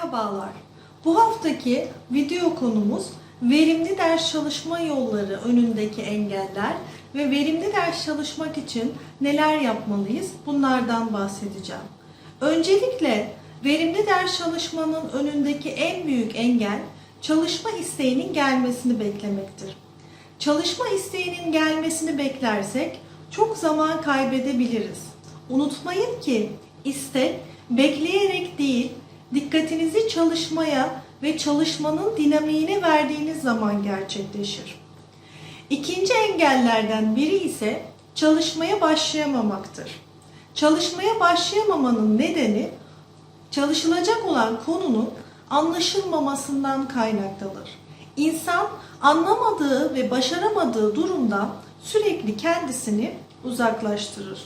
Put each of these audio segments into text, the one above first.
Merhabalar. Bu haftaki video konumuz verimli ders çalışma yolları önündeki engeller ve verimli ders çalışmak için neler yapmalıyız? Bunlardan bahsedeceğim. Öncelikle verimli ders çalışmanın önündeki en büyük engel çalışma isteğinin gelmesini beklemektir. Çalışma isteğinin gelmesini beklersek çok zaman kaybedebiliriz. Unutmayın ki istek bekleyerek değil, dikkatinizi çalışmaya ve çalışmanın dinamiğine verdiğiniz zaman gerçekleşir. İkinci engellerden biri ise çalışmaya başlayamamaktır. Çalışmaya başlayamamanın nedeni çalışılacak olan konunun anlaşılmamasından kaynaklanır. İnsan anlamadığı ve başaramadığı durumdan sürekli kendisini uzaklaştırır.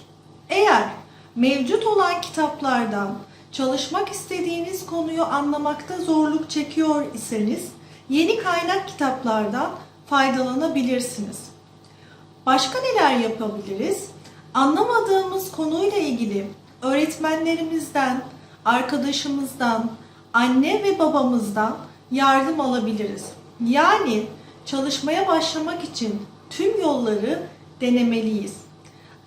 Eğer mevcut olan kitaplardan çalışmak istediğiniz konuyu anlamakta zorluk çekiyor iseniz yeni kaynak kitaplardan faydalanabilirsiniz. Başka neler yapabiliriz? Anlamadığımız konuyla ilgili öğretmenlerimizden, arkadaşımızdan, anne ve babamızdan yardım alabiliriz. Yani çalışmaya başlamak için tüm yolları denemeliyiz.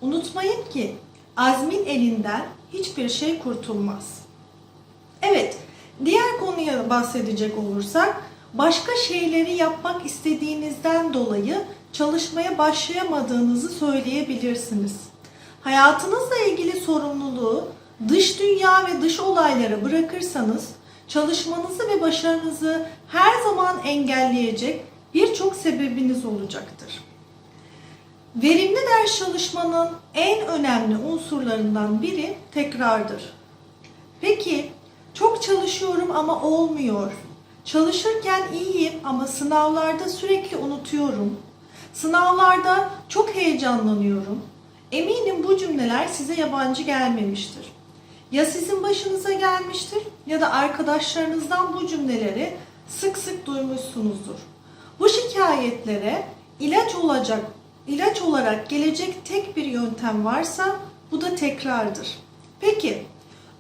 Unutmayın ki azmin elinden hiçbir şey kurtulmaz. Evet, diğer konuya bahsedecek olursak başka şeyleri yapmak istediğinizden dolayı çalışmaya başlayamadığınızı söyleyebilirsiniz. Hayatınızla ilgili sorumluluğu dış dünya ve dış olaylara bırakırsanız çalışmanızı ve başarınızı her zaman engelleyecek birçok sebebiniz olacaktır. Verimli ders çalışmanın en önemli unsurlarından biri tekrardır. Peki çok çalışıyorum ama olmuyor. Çalışırken iyiyim ama sınavlarda sürekli unutuyorum. Sınavlarda çok heyecanlanıyorum. Eminim bu cümleler size yabancı gelmemiştir. Ya sizin başınıza gelmiştir ya da arkadaşlarınızdan bu cümleleri sık sık duymuşsunuzdur. Bu şikayetlere ilaç olacak, ilaç olarak gelecek tek bir yöntem varsa bu da tekrardır. Peki,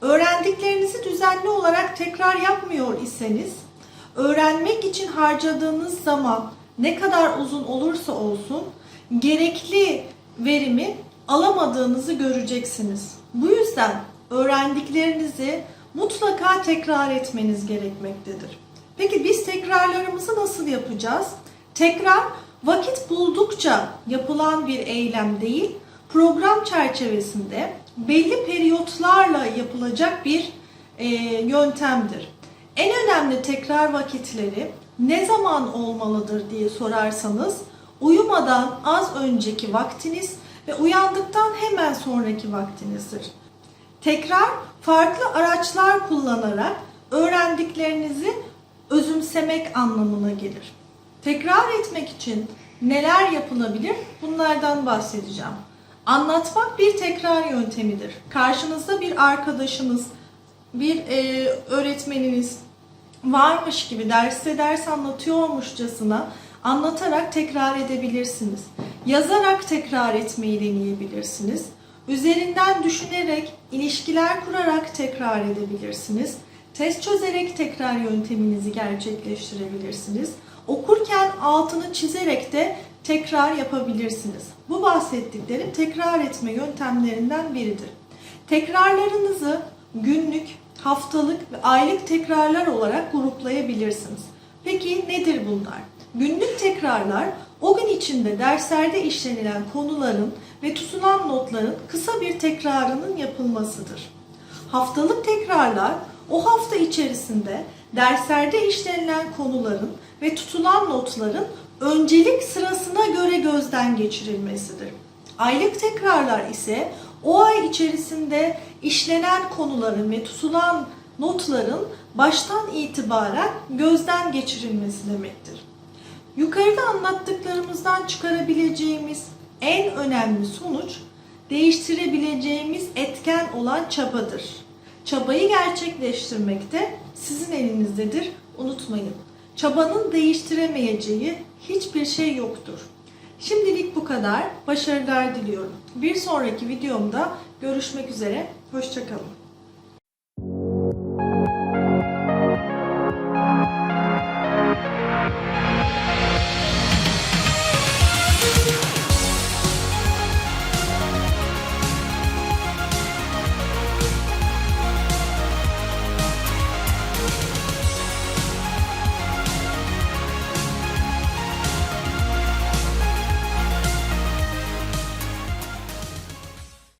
öğrendiklerinizi düzenli olarak tekrar yapmıyor iseniz, öğrenmek için harcadığınız zaman ne kadar uzun olursa olsun gerekli verimi alamadığınızı göreceksiniz. Bu yüzden öğrendiklerinizi mutlaka tekrar etmeniz gerekmektedir. Peki biz tekrarlarımızı nasıl yapacağız? Tekrar vakit buldukça yapılan bir eylem değil, program çerçevesinde belli periyotlarla yapılacak bir e, yöntemdir. En önemli tekrar vakitleri ne zaman olmalıdır diye sorarsanız uyumadan az önceki vaktiniz ve uyandıktan hemen sonraki vaktinizdir. Tekrar farklı araçlar kullanarak öğrendiklerinizi özümsemek anlamına gelir. Tekrar etmek için neler yapılabilir? Bunlardan bahsedeceğim. Anlatmak bir tekrar yöntemidir. Karşınızda bir arkadaşınız, bir e, öğretmeniniz varmış gibi derste ders anlatıyormuşçasına anlatarak tekrar edebilirsiniz. Yazarak tekrar etmeyi deneyebilirsiniz. Üzerinden düşünerek, ilişkiler kurarak tekrar edebilirsiniz. Test çözerek tekrar yönteminizi gerçekleştirebilirsiniz. Okurken altını çizerek de tekrar yapabilirsiniz. Bu bahsettiklerim tekrar etme yöntemlerinden biridir. Tekrarlarınızı günlük, haftalık ve aylık tekrarlar olarak gruplayabilirsiniz. Peki nedir bunlar? Günlük tekrarlar o gün içinde derslerde işlenilen konuların ve tutulan notların kısa bir tekrarının yapılmasıdır. Haftalık tekrarlar o hafta içerisinde derslerde işlenilen konuların ve tutulan notların öncelik sırasına göre gözden geçirilmesidir. Aylık tekrarlar ise o ay içerisinde işlenen konuların ve tutulan notların baştan itibaren gözden geçirilmesi demektir. Yukarıda anlattıklarımızdan çıkarabileceğimiz en önemli sonuç değiştirebileceğimiz etken olan çabadır. Çabayı gerçekleştirmekte sizin elinizdedir. Unutmayın. Çabanın değiştiremeyeceği hiçbir şey yoktur. Şimdilik bu kadar. Başarılar diliyorum. Bir sonraki videomda görüşmek üzere. Hoşçakalın.